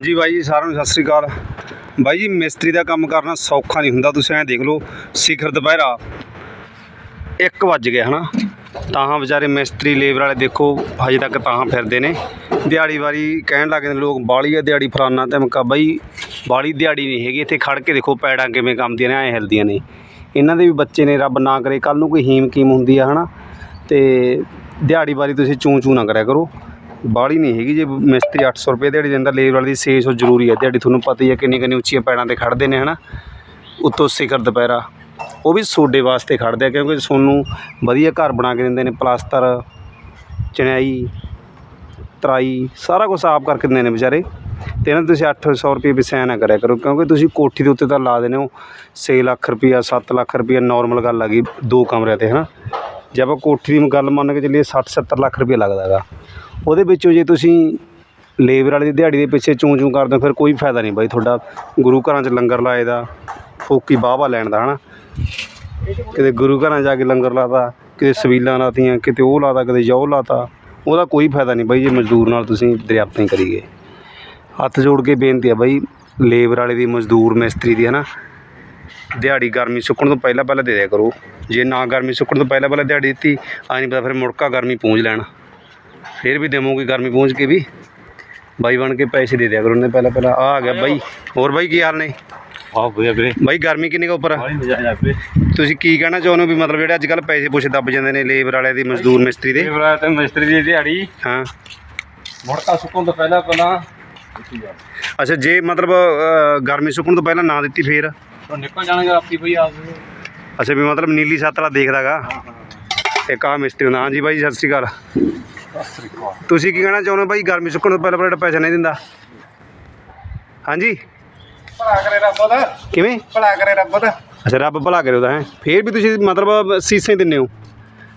ਜੀ ਬਾਈ ਜੀ, ਸਾਰਿਆਂ ਨੂੰ ਸਤਿ ਸ੍ਰੀ ਅਕਾਲ। ਬਾਈ ਜੀ, ਮਿਸਤਰੀ ਦਾ ਕੰਮ ਕਰਨਾ ਸੌਖਾ ਨਹੀਂ ਹੁੰਦਾ, ਤੁਸੀਂ ਐਂ ਦੇਖ ਲਓ, ਸਿਖਰ ਦੁਪਹਿਰਾ 1 ਵੱਜ ਗਿਆ, ਹਨਾ? ਤਾਂ ਵਿਚਾਰੇ ਮਿਸਤਰੀ, ਲੇਬਰ ਵਾਲੇ ਦੇਖੋ, ਹਜੇ ਤੱਕ ਤਾਂ ਫਿਰਦੇ ਨੇ। ਦਿਹਾੜੀ ਵਾਰੀ ਕਹਿਣ ਲੱਗੇ ਨੇ ਲੋਕ, ਬਾਲੀ ਆ ਦਿਹਾੜੀ ਫਲਾਨਾ ਧਮਕਾ ਬਾਈ, ਬਾਲੀ ਦਿਹਾੜੀ ਨਹੀਂ ਹੈਗੀ, ਇੱਥੇ ਖੜ ਕੇ ਦੇਖੋ, ਪੈੜਾਂ ਕਿਵੇਂ ਕੰਮਦੀਆਂ ਨੇ, ਐਂ ਹਿਲਦੀਆਂ ਨੇ। ਇਹਨਾਂ ਦੇ ਵੀ ਬੱਚੇ ਨੇ, ਰੱਬ ਨਾ ਕਰੇ ਕੱਲ ਨੂੰ ਕੋਈ ਹੀਮ ਕੀਮ ਹੁੰਦੀ ਆ, ਹਨਾ? ਤੇ ਦਿਹਾੜੀ ਵਾਰੀ ਤੁਸੀਂ ਚੂੰ ਚੂੰ ਨਾ ਕਰਿਆ ਕਰੋ। ਬਾਹਲੀ ਨਹੀਂ ਹੈਗੀ ਜੇ। ਮਿਸਤਰੀ 800 ਰੁਪਏ ਦਿਹਾੜੀ ਦਿੰਦਾ, ਲੇਬਰ ਵਾਲੀ ਦੀ 600 ਜ਼ਰੂਰੀ ਹੈ ਦਿਹਾੜੀ ਤੁਹਾਨੂੰ ਪਤਾ ਹੀ ਹੈ ਕਿੰਨੀ ਕਿੰਨੀ ਉੱਚੀਆਂ ਪੈੜਾਂ ਤੇ ਖੜਦੇ ਨੇ, ਹਨਾ? ਉੱਤੋਂ ਸਿਖਰ ਦੁਪਹਿਰਾ। ਉਹ ਵੀ ਸੋਡੇ ਵਾਸਤੇ ਖੜਦੇ ਆ, ਕਿਉਂਕਿ ਤੁਹਾਨੂੰ ਵਧੀਆ ਘਰ ਬਣਾ ਕੇ ਦਿੰਦੇ ਨੇ ਪਲਾਸਟਰ ਚਣਾਈ, ਤਰਾਈ, ਸਾਰਾ ਕੁਝ ਆਪ ਕਰਕੇ ਦਿੰਦੇ ਨੇ ਵਿਚਾਰੇ। ਤੇ ਇਹਨਾਂ ਨੂੰ ਤੁਸੀਂ 800 ਰੁਪਏ ਵੀ ਸਹਿ ਨਾ ਕਰਿਆ ਕਰੋ, ਕਿਉਂਕਿ ਤੁਸੀਂ ਕੋਠੀ ਦੇ ਉੱਤੇ ਤਾਂ ਲਾ ਦਿੰਦੇ ਹੋ 6 ਲੱਖ ਰੁਪਈਆ 7 ਲੱਖ ਰੁਪਈਆ ਨਾਰਮਲ ਗੱਲ ਆ ਗਈ, ਦੋ ਕਮਰਿਆਂ ਤੇ, ਹਨਾ? ਜੇ ਆਪਾਂ ਕੋਠੀ ਦੀ ਗੱਲ ਮੰਨ ਕੇ ਚੱਲੀਏ 60 70 ਲੱਖ ਰੁਪਈਆ ਲੱਗਦਾ ਗਾ ਉਹਦੇ ਵਿੱਚੋਂ ਜੇ ਤੁਸੀਂ ਲੇਬਰ ਵਾਲੇ ਦੀ ਦਿਹਾੜੀ ਦੇ ਪਿੱਛੇ ਚੂੰ ਚੂੰ ਕਰਦੇ ਹੋ, ਫਿਰ ਕੋਈ ਫਾਇਦਾ ਨਹੀਂ ਬਾਈ ਤੁਹਾਡਾ। ਗੁਰੂ ਘਰਾਂ 'ਚ ਲੰਗਰ ਲਾਏ ਦਾ ਫੋਕੀ ਬਾਵਾ ਲੈਣ ਦਾ ਹੈ ਨਾ ਕਿਤੇ ਗੁਰੂ ਘਰਾਂ ਜਾ ਕੇ ਲੰਗਰ ਲਾਤਾ, ਕਿਤੇ ਸਵੀਲਾਂ ਲਾਤੀਆਂ, ਕਿਤੇ ਉਹ ਲਾਤਾ, ਕਿਤੇ ਜੌ ਲਾਤਾ, ਉਹਦਾ ਕੋਈ ਫਾਇਦਾ ਨਹੀਂ ਬਾਈ ਜੇ ਮਜ਼ਦੂਰ ਨਾਲ ਤੁਸੀਂ ਦਰਿਆਪਤ ਨਹੀਂ ਕਰੀਏ। ਹੱਥ ਜੋੜ ਕੇ ਬੇਨਤੀ ਆ ਬਾਈ, ਲੇਬਰ ਵਾਲੇ ਦੀ, ਮਜ਼ਦੂਰ ਮਿਸਤਰੀ ਦੀ ਹੈ ਨਾ ਦਿਹਾੜੀ ਗਰਮੀ ਸੁੱਕਣ ਤੋਂ ਪਹਿਲਾਂ ਪਹਿਲਾਂ ਦੇ ਦਿਆ ਕਰੋ। ਜੇ ਨਾ ਗਰਮੀ ਸੁੱਕਣ ਤੋਂ ਪਹਿਲਾਂ ਪਹਿਲਾਂ ਦਿਹਾੜੀ ਦਿੱਤੀ ਆ ਨਹੀਂ ਪਤਾ ਫਿਰ ਮੁੜਕਾ ਗਰਮੀ ਪੂੰਝ ਲੈਣ। ਫਿਰ ਵੀ ਦੇਵੋਗੇ ਗਰਮੀ ਪਹੁੰਚ ਕੇ ਵੀ। ਬਾਈ ਬਣ ਕੇ ਪੈਸੇ ਦੇ ਦਿਆ ਕਰੋ ਉਹਨੇ ਪਹਿਲਾਂ ਪਹਿਲਾਂ। ਆ ਆ ਗਿਆ ਬਾਈ। ਹੋਰ ਬਾਈ ਕੀ ਹਾਲ ਨੇ? ਆਹ ਵਧੀਆ ਵੀਰੇ। ਬਾਈ ਗਰਮੀ ਕਿੰਨੀ ਕੁ ਉੱਪਰ ਆ? ਬਾਹਲੀ ਮਜ਼ਾ ਆਇਆ ਵੀਰੇ। ਤੁਸੀਂ ਕੀ ਕਹਿਣਾ ਚਾਹੁੰਦੇ ਹੋ ਵੀ ਮਤਲਬ ਜਿਹੜੇ ਅੱਜ ਕੱਲ ਪੈਸੇ ਪੁੱਛ ਦੱਬ ਜਾਂਦੇ ਨੇ ਲੇਬਰ ਵਾਲਿਆਂ ਦੀ ਮਜ਼ਦੂਰ ਮਿਸਤਰੀ ਦੇ? ਬਰਾ ਤੇ ਮਿਸਤਰੀ ਦੀ ਦਿਹਾੜੀ। ਹਾਂ। ਮੁੜਕਾ ਸੁੱਕਣ ਤੋਂ ਪਹਿਲਾਂ ਪਹਿਲਾਂ ਅੱਛਾ ਜੇ ਮਤਲਬ ਅ, ਗਰਮੀ ਸੁੱਕਣ ਤੋਂ ਪਹਿਲਾਂ ਨਾ ਦਿੱਤੀ ਫੇਰ? ਤਾਂ ਨਿਕਲ ਜਾਣਗੇ ਆਪੀ ਭਈ ਆਪ। ਅੱਛਾ ਵੀ ਮਤਲਬ ਨੀਲੀ ਸੱਤ ਵਾਲਾ ਦੇਖਦਾਗਾ ਹਾਂ ਹਾਂ। ਇੱਕ ਆ ਮਿਸਤਰੀ ਹੁੰਦਾ। ਹਾਂਜੀ ਬਾਈ ਸਤਿ ਸ਼੍ਰੀ ਅਕਾਲ। ਸਤਿ ਸ੍ਰੀ ਅਕਾਲ। ਤੁਸੀਂ ਕੀ ਕਹਿਣਾ ਚਾਹੁੰਦੇ ਹੋ ਬਾਈ? ਗਰਮੀ ਸੁੱਕਣ ਤੋਂ ਪਹਿਲਾਂ ਪਹਿਲਾਂ ਪੈਸਾ ਨਹੀਂ ਦਿੰਦਾ। ਹਾਂਜੀ। ਭਲਾ ਕਰੇ ਰੱਬ ਦਾ ਕਿਵੇਂ? ਭਲਾ ਕਰੇ ਰੱਬ ਦਾ ਅੱਛਾ ਰੱਬ ਭਲਾ ਕਰੇ ਉਹਦਾ ਹੈ। ਫੇਰ ਵੀ ਤੁਸੀਂ ਮਤਲਬ ਸੀਸੇ ਦਿੰਦੇ ਹੋ।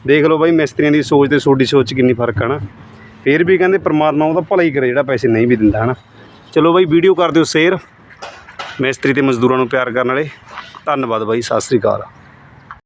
ਦੇਖ ਲਓ ਬਾਈ ਮਿਸਤਰੀਆਂ ਦੀ ਸੋਚ ਤੇ ਤੁਹਾਡੀ ਸੋਚ 'ਚ ਕਿੰਨੀ ਫ਼ਰਕ ਆ ਨਾ। ਫੇਰ ਵੀ ਕਹਿੰਦੇ ਪ੍ਰਮਾਤਮਾ ਉਹਦਾ ਭਲਾ ਹੀ ਕਰੇ ਜਿਹੜਾ ਪੈਸੇ ਨਹੀਂ ਵੀ ਦਿੰਦਾ ਹਨਾ। ਚਲੋ ਬਾਈ ਵੀਡੀਓ ਕਰ ਦਿਓ ਸ਼ੇਅਰ। ਮਿਸਤਰੀ ਤੇ ਮਜ਼ਦੂਰਾਂ ਨੂੰ ਪਿਆਰ ਕਰਨ ਵਾਲੇ। ਧੰਨਵਾਦ ਬਾਈ ਸਤਿ ਸ੍ਰੀ ਅਕਾਲ।